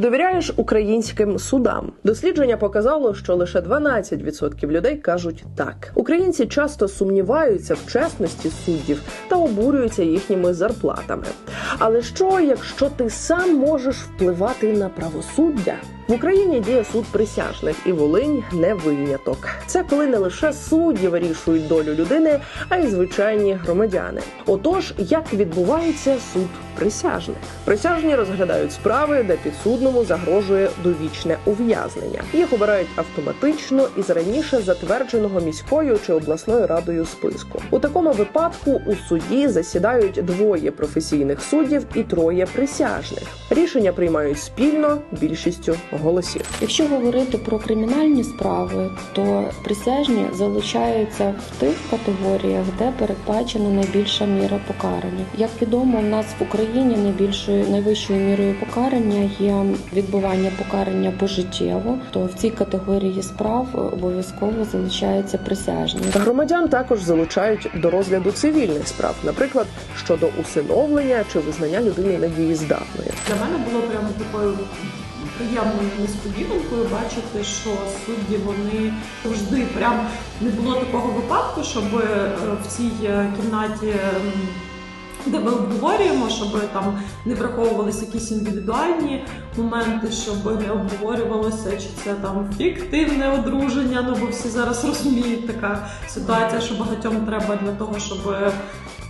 Довіряєш українським судам? Дослідження показало, що лише 12% людей кажуть так. Українці часто сумніваються в чесності суддів та обурюються їхніми зарплатами. Але що, якщо ти сам можеш впливати на правосуддя? В Україні діє суд присяжних, і Волинь не виняток. Це коли не лише судді вирішують долю людини, а й звичайні громадяни. Отож, як відбувається суд присяжних? Присяжні розглядають справи, де підсудному загрожує довічне ув'язнення. Їх обирають автоматично із раніше затвердженого міською чи обласною радою списку. У такому випадку у суді засідають двоє професійних суддів і троє присяжних. Рішення приймають спільно більшістю голосів. Якщо говорити про кримінальні справи, то присяжні залучаються в тих категоріях, де передбачена найбільша міра покарання. Як відомо, в нас в Україні найбільшою найвищою мірою покарання є відбування покарання пожиттєво. То в цій категорії справ обов'язково залучаються присяжні. Громадян також залучають до розгляду цивільних справ, наприклад, щодо усиновлення чи визнання людини недієздатною. Для мене було прямо такою приємною несподіванкою бачити, що судді вони завжди прям не було такого випадку, щоб е, в цій е, кімнаті. Де ми обговорюємо, щоб там не враховувалися якісь індивідуальні моменти, щоб не обговорювалося, чи це там фіктивне одруження. Ну бо всі зараз розуміють така ситуація, що багатьом треба для того, щоб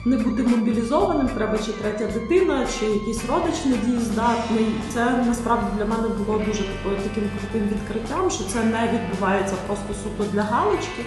не бути мобілізованим, треба чи третя дитина, чи якийсь родич недієздатний. Це насправді для мене було дуже таким крутим відкриттям, що це не відбувається просто суто для галочки,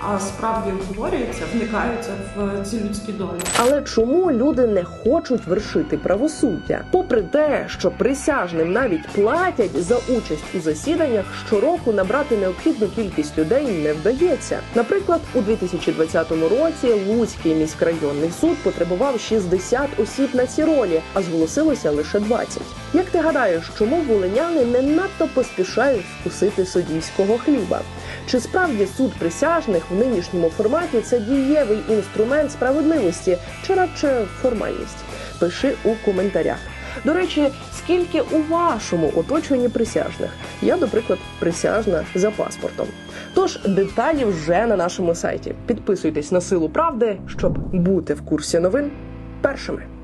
а справді обговорюється, вникаються в ці людські долі. Але чому люди не хочуть вершити правосуддя? Попри те, що присяжним навіть платять за участь у засіданнях, щороку набрати необхідну кількість людей не вдається. Наприклад, у 2020 році Луцький міськрайонний суд потребував 60 осіб на ці ролі, а зголосилося лише 20. Як ти гадаєш, чому волиняни не надто поспішають вкусити суддівського хліба? Чи справді суд присяжних в нинішньому форматі це дієвий інструмент справедливості, чи радше формальність? Пиши у коментарях. До речі, скільки у вашому оточенні присяжних? Я, до приклад, присяжна за паспортом. Тож деталі вже на нашому сайті. Підписуйтесь на силу правди, щоб бути в курсі новин першими.